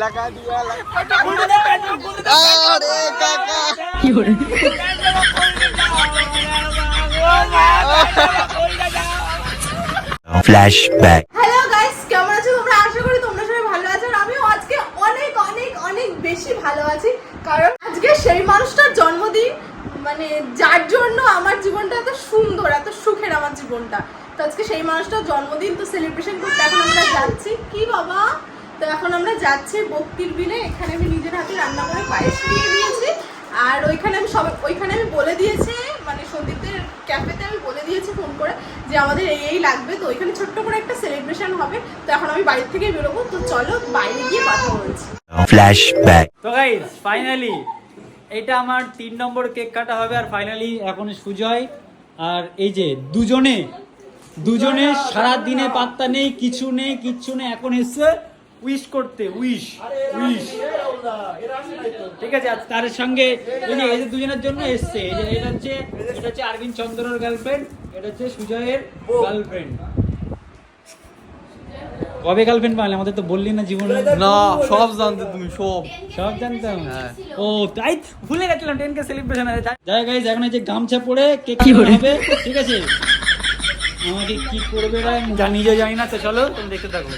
লাগা দিয়া আরে কাকা Flashback. হ্যালো গাইস কেমন আছো তোমরা আশা করি তোমরা সবাই ভালো আছো আর আমিও আজকে অনেক অনেক অনেক বেশি ভালো আছি কারণ আজকে সেই মানুষটার জন্মদিন মানে যার জন্য আমার জীবনটা এত সুন্দর এত সুখের আমার জীবনটা। তো আজকে সেই মানুষটার জন্মদিন তো সেলিব্রেশন করতে এখন আমরা যাচ্ছি। কি বাবা? তো এখন আমরা যাচ্ছি বক্তির বিলে। এখানে আমি নিজের হাতে রান্না করে পায়েস দিয়ে দিয়েছি। আর ওইখানে আমি সব ওইখানে আমি বলে দিয়েছি মানে সন্দীপদের ক্যাফেতে আমি বলে দিয়েছি ফোন করে যে আমাদের এই এই লাগবে। তো ওইখানে ছোট্ট করে একটা সেলিব্রেশন হবে। তো এখন আমি বাড়ির থেকে বেরোবো। তো চলো বাইরে গিয়ে কথা বলছি। Flashback. তো গাইজ ফাইনালি এটা আমার তিন নম্বর কেক কাটা হবে। আর ফাইনালি এখন সুজয় আর এই যে দুজনে দুজনে সারা দিনে পাত্তা নেই কিছু নেই কিচ্ছু নেই এখন এসছে উইশ করতে উইশ উইশ ঠিক আছে তার সঙ্গে এই যে এই যে দুজনের জন্য এসছে এই যে এটা হচ্ছে এটা হচ্ছে অরবিন্দ চন্দ্রর গার্লফ্রেন্ড এটা হচ্ছে সুজয়ের গার্লফ্রেন্ড কবে গার্লফ্রেন্ড পাইলে? আমাদের তো বললি না জীবনে। না সব জানতে তুমি সব। সব জানতাম ও তাই ভুলে গেছিলাম টেন কে সেলিব্রেশন আছে যাই গাইজ এখন এই যে গামছা পরে কে কি হবে ঠিক আছে? আমাকে কি করবে না নিজে জানি যে জানি না তো চলো তুমি দেখতে থাকো।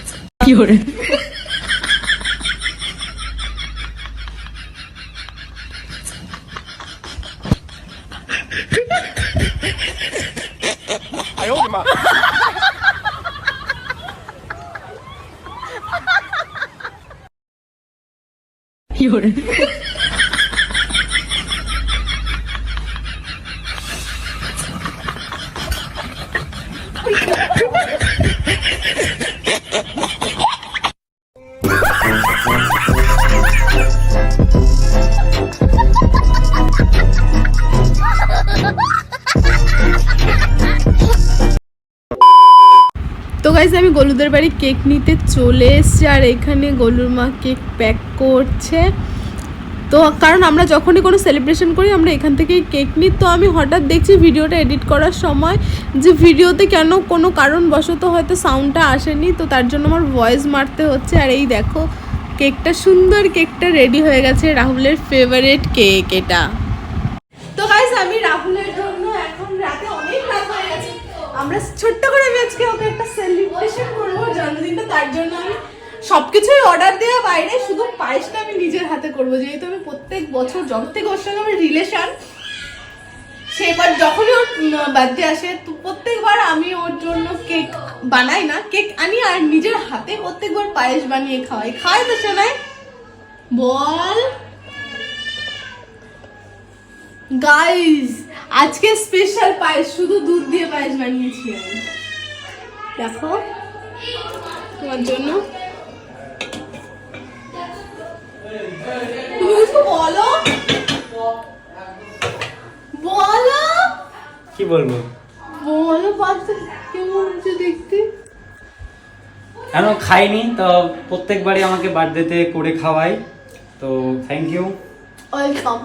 তো গাইজ আমি গলুদের বাড়ি কেক নিতে চলে এসেছি আর এখানে গলুর মা কেক প্যাক করছে। তো কারণ আমরা যখনই কোনো সেলিব্রেশন করি, আমরা এখান থেকেই কেক নিই। তো আমি হঠাৎ দেখছি ভিডিওটা এডিট করার সময় যে ভিডিওতে কেন কোনো কারণবশত হয়তো সাউন্ডটা আসেনি, তো তার জন্য আমার ভয়েস মারতে হচ্ছে। আর এই দেখো কেকটা সুন্দর কেকটা রেডি হয়ে গেছে, রাহুলের ফেভারিট কেক এটা। তো গাইস আমি রাহুলের জন্য এখন রাতে অনেক রাত হয়ে গেছে। আমরা ছোট্ট করে আজকে ওকে একটা সেলিব্রেশন করব জন্মদিনটা, তার জন্য আমি সবকিছুই অর্ডার দেওয়া বাইরে, শুধু পায়েসটা আমি নিজের হাতে করব। যেহেতু আমি প্রত্যেক বছর যখন থেকে ওর সঙ্গে আমার রিলেশন সেবার যখনই ওর বার্থডে আসে, তো প্রত্যেকবার আমি ওর জন্য কেক বানাই না। কেক আনি আর নিজের হাতে প্রত্যেকবার পায়েস বানিয়ে খাওয়াই। খাই তো শোনাই বল। গাইস আজকে স্পেশাল পায়েস, শুধু দুধ দিয়ে পায়েস বানিয়েছি আমি। দেখো, তোমার জন্য তুমি কিছু বলো? বলো? কি বলব? বলো কেমন হচ্ছে দেখতে? এখনও খাইনি? তো প্রত্যেকবারই আমাকে বার্থডেতে করে খাওয়াই। তো thank you welcome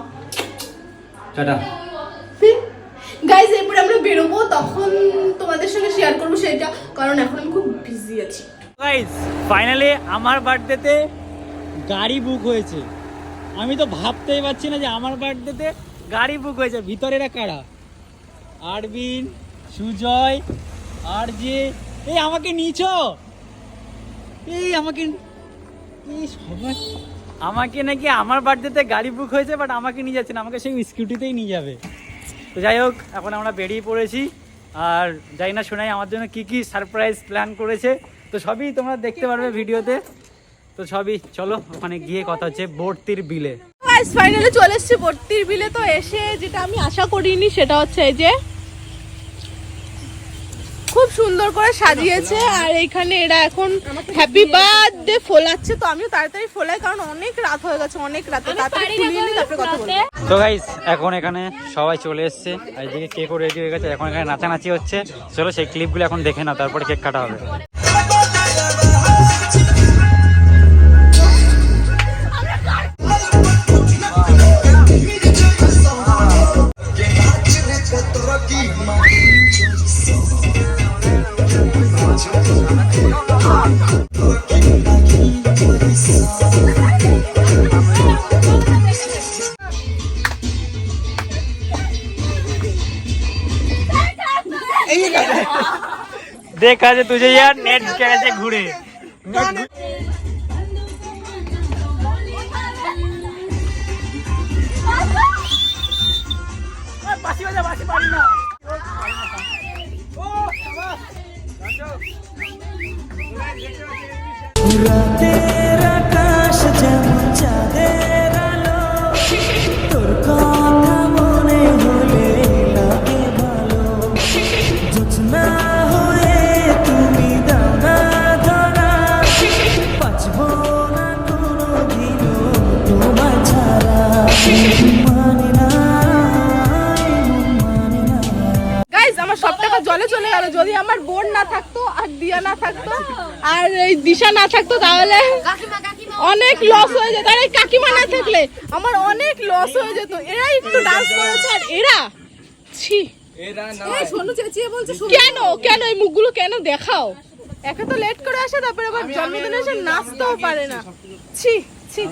tata. Guys এরপরে আমরা বেরোবো তখন তোমাদের সঙ্গে শেয়ার করব সেটা কারণ এখন আমি খুব বিজি আছি। গাইস ফাইনালি আমার বার্থডেতে গাড়ি বুক হয়েছে। আমি তো ভাবতেই পারছি না যে আমার বার্থডেতে গাড়ি বুক হয়েছে। ভিতরে এরা কারা? আরবিন, সুজয় আর যে এই আমাকে নিচ এই আমাকে এই সবাই আমাকে নাকি আমার বার্থডেতে গাড়ি বুক হয়েছে বাট আমাকে নিয়ে যাচ্ছে না। আমাকে সেই স্কুটিতেই নিয়ে যাবে। তো যাই হোক, এখন আমরা বেরিয়ে পড়েছি। আর যাই না শোনাই আমার জন্য কি কি সারপ্রাইজ প্ল্যান করেছে। তো সবই তোমরা দেখতে পারবে ভিডিওতে। তো সবই চলো ওখানে গিয়ে কথা হচ্ছে ভর্তির বিলে। ফাইনালি চলে এসেছি ভর্তির বিলে। তো এসে যেটা আমি আশা করিনি সেটা হচ্ছে এই যে খুব সুন্দর করে সাজিয়েছে। আর এখানে এরা এখন হ্যাপি বার্থডে ফোলাচ্ছে। তো আমিও তাড়াতাড়ি ফোলাই কারণ অনেক রাত হয়ে গেছে অনেক রাতে। তাড়াতাড়ি ফুলিয়ে তারপরে কথা বলব। তো গাইস এখন এখানে সবাই চলে এসছে। আর এদিকে কেকও রেডি হয়ে গেছে এখন এখানে নাচানাচি হচ্ছে। চলো সেই ক্লিপগুলো এখন দেখে না তারপরে কেক কাটা হবে। देखा जे तुझे यार नेट कैसे घूरे গাইজ জলে যদি আমার বোন না থাকতো আর দিয়া না থাকতো আর এই দিশা না থাকতো তাহলে অনেক লস হয়ে যেত। আর এই কাকিমা না থাকলে আমার অনেক লস হয়ে যেত। এরা একটু ডান্স করেছে আর এরা? ছি। কেন? কেন এই মুখগুলো কেন দেখাও? একে তো লেট করে আসে তারপরে আবার জন্মদিনে এসে নাচতেও পারে না। ছি ছি।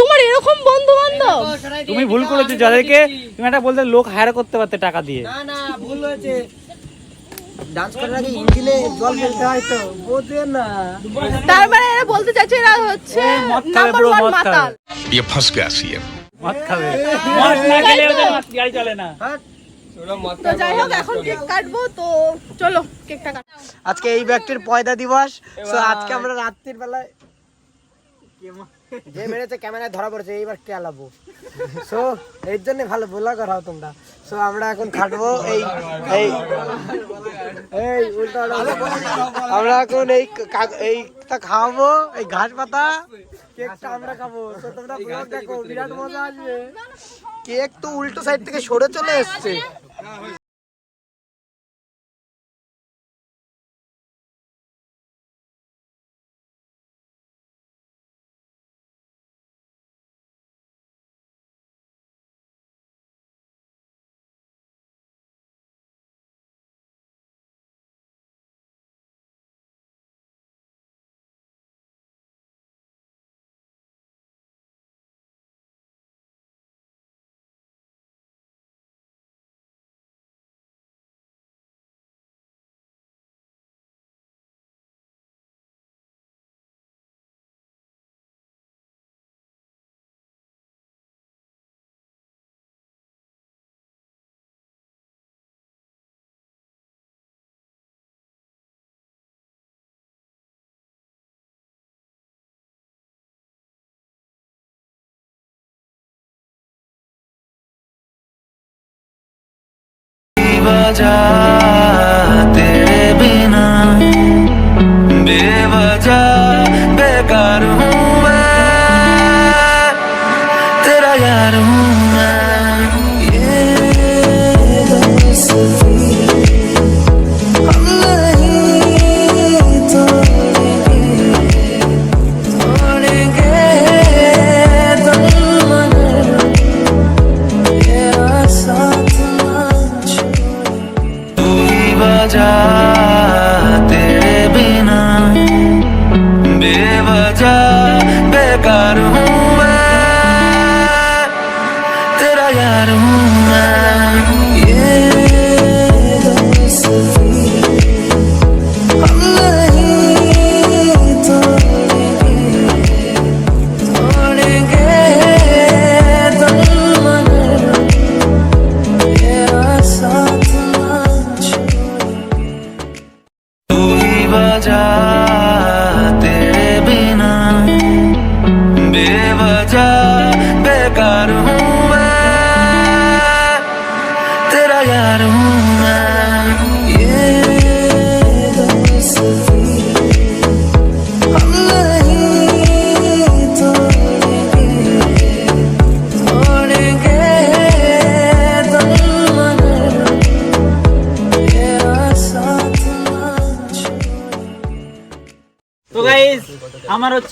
তোমার এরকম বন্ধু বান্ধব তুমি ভুল করেছ যাদেরকে তুমি একটা বলতে লোক হায়ার করতে পারতে টাকা দিয়ে। না না ভুল হয়েছে। ডান্স করার আগে ইঞ্জিনে জল ফেলতে হয় তো বোঝে না তার মানে এরা বলতে চাইছে এরা হচ্ছে মদ খাবে নাম্বার bro, ওয়ান মদ খাবে। মাতাল ये फंस गया सीएम মদ খাবে মদ না খেলে ওদের মদ গাড়ি চলে না তো যাই হোক এখন কেক কাটবো তো চলো কেকটা কাট আজকে এই ব্যক্তির পয়দা দিবস তো আজকে আমরা রাত্রির বেলায় যে মেরেছে, ক্যামেরায় ধরা পড়েছে, এইবার কে আলাবো? সো এর জন্য ভালো বলা করাও তোমরা। সো আমরা এখন খাটবো এই এই এই, উল্টা আমরা এখন এই এইটা খাওয়াবো, এই ঘাস পাতা, কেকটা আমরা খাব। তো তোমরা ব্লগ দেখো, বিরাট মজা আসবে। কেক তো উল্টো সাইড থেকে সরে চলে এসছে। 맞아.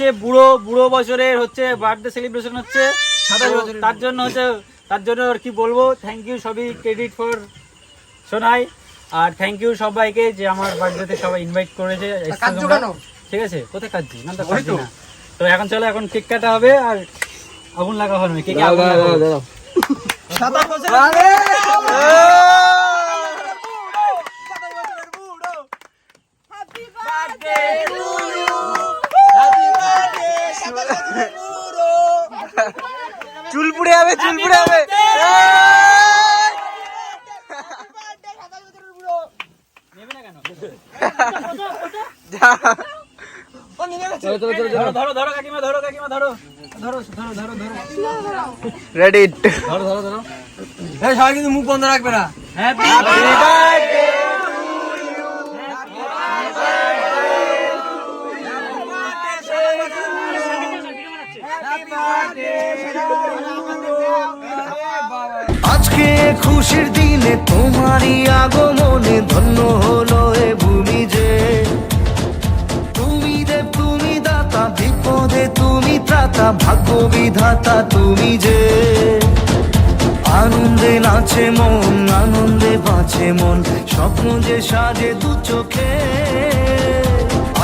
হচ্ছে বুড়ো বুড়ো বছরের হচ্ছে বার্থডে সেলিব্রেশন হচ্ছে। তার জন্য হচ্ছে তার জন্য আর কি বলব থ্যাংক ইউ সবই ক্রেডিট ফর সোনাই। আর থ্যাংক ইউ সবাইকে যে আমার বার্থডেতে সবাই ইনভাইট করেছে? ঠিক আছে কোথায় কাঁদছি? না তো না। তো এখন চলো এখন কেক কাটা হবে আর আগুন লাগা হবে। কেকে আগুন লাগা হবে। চুল পুড়ে যাবে চুল পুড়ে যাবে নেবে না কেন চলো চলো চলো ধরো ধরো ধরো কাকিমা ধরো কাকিমা ধরো ধরো ধরো ধরো ধরো রেডি ধরো ধরো ধরো সবাই কিন্তু মুখ বন্ধ রাখবে না। হ্যাপি আজকে খুশির দিনে তোমারই আগমনে ধন্য হলো এ ভূমি যে। তুমি দেব, তুমি দাতা, বিপদে তুমি ত্রাতা, ভাগ্য বিধাতা তুমি যে। আনন্দে নাচে মন, আনন্দে বাঁচে মন, স্বপ্ন যে সাজে দু চোখে।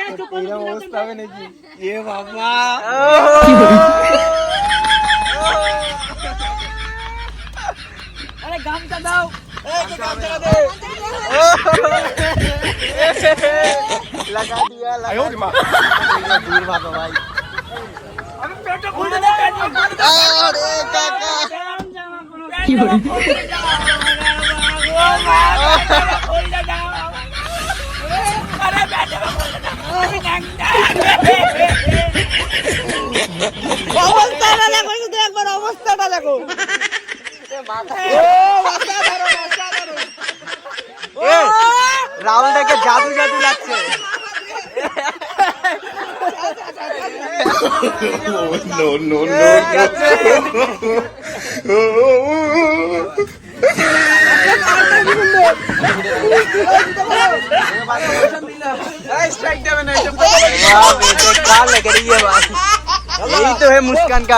অবস্থা হবে নাকি? এ বাবা। আরে গামছা দাও। লাগা দিয়া লাগা দূর ভাগো ভাই আরে কাকা। অবস্থাটা রাহুল দেখে জাদু জাদু লাগছে वाह बेटे क्या लग रही है बात यही तो है मुस्कान का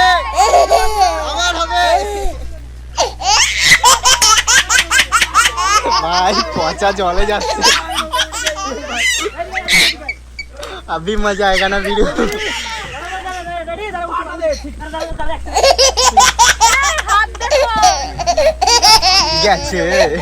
ভাই পচা জলে যাচ্ছে अभी मजा आएगा ना वीडियो গেছে গেছে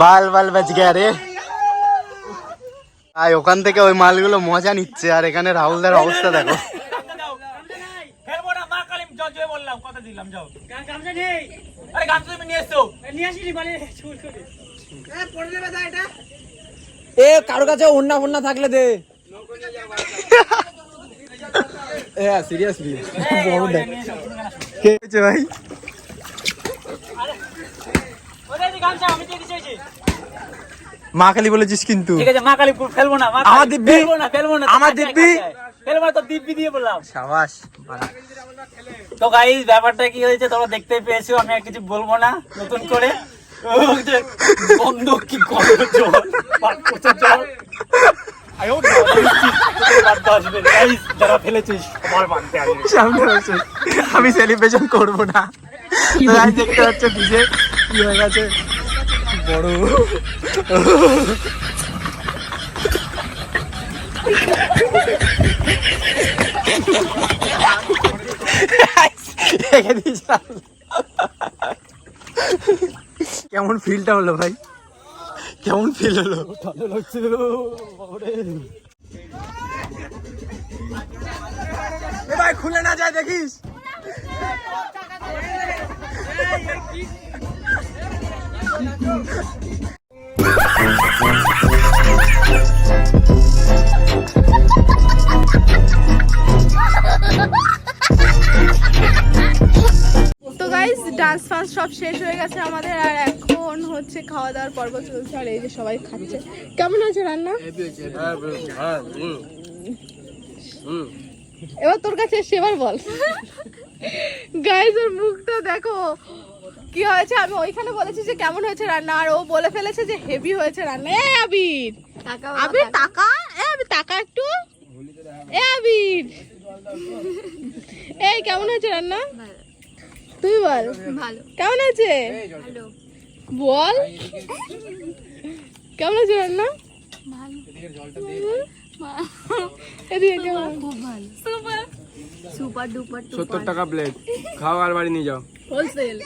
বাল বাল বেচ গে আরে আর ওখান থেকে ওই মালগুলো মজা নিচ্ছে আর এখানে রাহুলদের অবস্থা দেখো। এ কারও কাছে থাকলে দে। হ্যাঁ, ভাই? মা কালী বলেছিস কিন্তু। ঠিক আছে মা কালী ফেলব না আমার দিব্যি? ফেলব না ফেলব না আমার দিব্যি? ফেলব তো দিব্যি দিয়ে বললাম। সাবাস তো গাইস ব্যাপারটা কি হয়েছে তোমরা দেখতেই পেয়েছ আমি আর কিছু বলব না নতুন করে। বন্ধ কি জল জল আমি সেলিব্রেশন করব না। দেখতে ডিজে কি হয়ে গেছে? বড়। কেমন ফিলটা হলো ভাই? কেমন ফিল হলো? এ ভাই খুলে না যায় দেখিস? ডান্স ফান্স সব শেষ হয়ে গেছে আমাদের, আর এখন হচ্ছে খাওয়া দাওয়ার পর্ব চলছে, আর এই যে সবাই খাচ্ছে। কেমন হয়েছে রান্না? এবার তোর কাছে এসে এবার বল। গাইস ওর মুখটা দেখো। কি হয়েছে? আমি ওইখানে বলেছি যে কেমন হয়েছে রান্না আর ও বলে ফেলেছে যে হেভি হয়েছে রান্না। এ আবির! আবির টাকা এ আবির টাকা একটু। এ আবির! এই কেমন হয়েছে রান্না? তুই বল। ভালো। কেমন আছে বল। কেমন আছে রান্না? এদিকে কেমন? খুব ভালো সুপার। সুপার ডুপার সত্তর টাকা প্লেট খাও আর বাড়ি নিয়ে যাও হোলসেল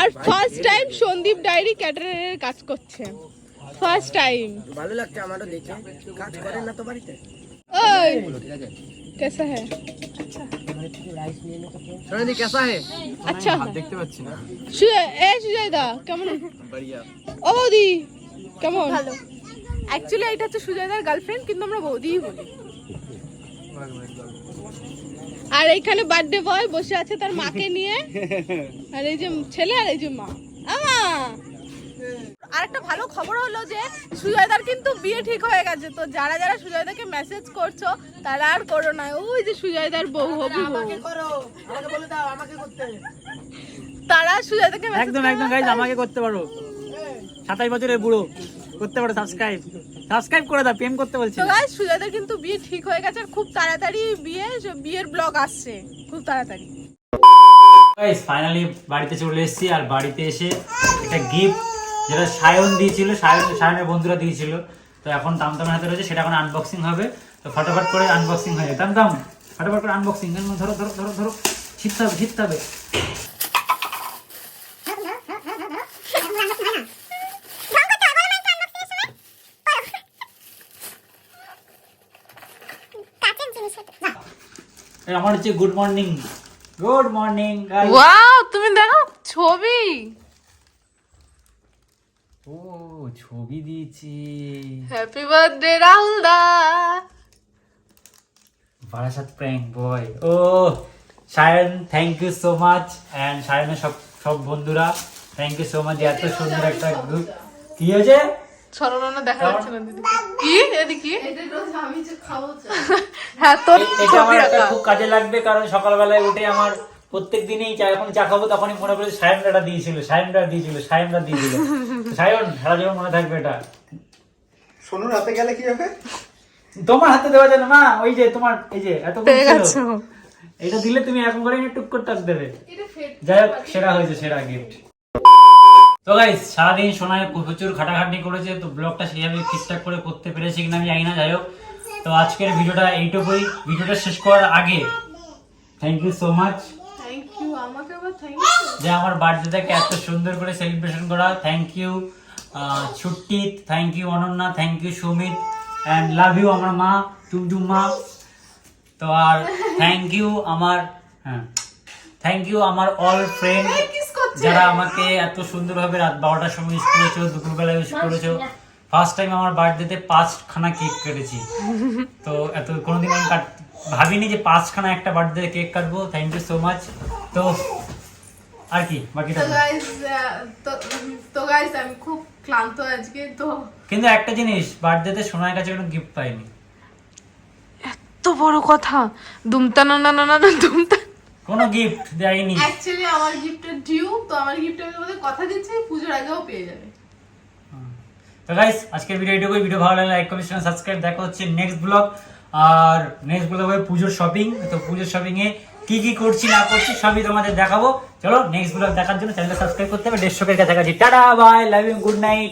আর ফার্স্ট টাইম সন্দীপ ডায়েরি ক্যাটারের কাজ করছে ফার্স্ট টাইম ভালো লাগছে আমারও দেখে কাজ করেন না তো বাড়িতে ওই कैसा है সোনাদি কেসা হে अच्छा দেখতে পাচ্ছি না সুজয় এ সুজয়দা কেমন ও বৌদি কেমন ভালো অ্যাকচুয়ালি এটা হচ্ছে সুজয়দার গার্লফ্রেন্ড কিন্তু আমরা বৌদিই বলি আর এইখানে বার্থডে বয় বসে আছে তার মাকে নিয়ে। আর এই যে ছেলে আর এই যে মা। আমা! আর একটা ভালো খবর হলো যে সুজয়দার কিন্তু বিয়ে ঠিক হয়ে গেছে। তো যারা যারা সুজয়দাকে মেসেজ করছ তারা আর করো না। ওই যে সুজয়দার বউ হবি করো। আমাকে বলে দাও আমাকে করতে। তারা সুজয়দাকে একদম একদম গাইজ আমাকে করতে পারো। সাতাশ বছরের বুড়ো। করতে পারো সাবস্ক্রাইব সাবস্ক্রাইব করে দাও প্রেম করতে বলছি তো গাইস সুজাতার কিন্তু বিয়ে ঠিক হয়ে গেছে আর খুব তাড়াতাড়ি বিয়ে বিয়ের ব্লগ আসছে। খুব তাড়াতাড়ি। গাইস ফাইনালি বাড়িতে চলে এসেছি আর বাড়িতে এসে একটা গিফট যেটা সায়ন দিয়েছিল সায়ন সায়নের বন্ধুরা দিয়েছিল। তো এখন তামতামের হাতে রয়েছে সেটা এখন আনবক্সিং হবে। তো ফটাফট করে আনবক্সিং হয়ে যায় তামতাম ফটাফট করে আনবক্সিং ধরো ধরো ধরো ধরো ছিটতে হবে ছিটতে হবে এই আমার হচ্ছে good morning good morning wow তুমি দেখো ছবি। ও ছবি দিয়েছি। Happy birthday Rahul da Barasat prank boy O Sayan thank you so much and সায়নের সব সব বন্ধুরা থ্যাংক ইউ সো মাচ এত সুন্দর একটা গ্রুপ কি হয়েছে? ছলনা দেখা যাচ্ছে না দিদি। কি? এদিকে হ্যাঁ তোর এ- এটা খুব কাজে লাগবে কারণ সকালবেলায় উঠে আমার প্রত্যেক দিনই চা যখন চা খাব তখনই মনে পড়ে সায়নটা দিয়েছিল সায়নটা দিয়েছিল সায়নটা দিয়েছিল। সায়ন সারা জীবন মনে থাকবে এটা। সোনুর হাতে গেলে কি হবে? তোমার হাতে দেওয়া যায় না মা ওই যে তোমার এই যে এত এটা দিলে তুমি এরকম করে টুক করে দেবে যাই হোক সেরা হয়েছে সেরা গিফট তো গাইস সারাদিন সোনায় প্রচুর খাটাখাটনি করেছে তো ব্লগটা সেইভাবে ঠিকঠাক করে করতে পেরেছি কিনা আমি জানি না যাই হোক। তো আজকের ভিডিওটা এইটুকুই। ভিডিওটা শেষ করার আগে থ্যাংক ইউ সো মাচ যে আমার বার্থডেটাকে এত সুন্দর করে সেলিব্রেশন করা thank you Chhutti thank you Ananya thank you Sumit and love you আমার মা টুমটুম মা। তো আর থ্যাংক ইউ আমার হ্যাঁ থ্যাংক ইউ আমার অল ফ্রেন্ড যারা আমাকে এত সুন্দরভাবে রাত বারোটার সময় উইশ করেছ দুপুরবেলা উইশ করেছ ফার্স্ট টাইম আমার বার্থডেতে পাঁচখানা কেক কেটেছি। তো এত কোনোদিন আমি কাট ভাবিনি যে পাঁচখানা একটা বার্থডে কেক কাটবো। থ্যাংক ইউ সো মাচ তো আর কি বাকিটা তো গাইস তো তো গাইস আমি খুব ক্লান্ত আজকে তো কিন্তু একটা জিনিস বার্থডেতে সোনার কাছে কোনো গিফট পাইনি। এত বড় কথা। দুমতা না না না না না দুমতা কোনো গিফট দেয়নি। অ্যাকচুয়ালি আমার গিফটের ডিউ তো আমার গিফট আমি তোমাদের কথা দিচ্ছি পুজোর আগেও পেয়ে যাবে। তো গাইস আজকের ভিডিও এটুকুই ভিডিও ভালো লাগলে লাইক কমেন্ট সাবস্ক্রাইব দেখা হচ্ছে নেক্সট ব্লগ আর নেক্সট ব্লগ হবে পুজোর শপিং তো পুজোর শপিং এ কি কি করছি না করছি সবই তোমাদের দেখাবো। চলো নেক্সট ব্লগ দেখার জন্য চ্যানেলটা সাবস্ক্রাইব করতে হবে। দেড়শোকের কাছাকাছি। Tata bye love you good night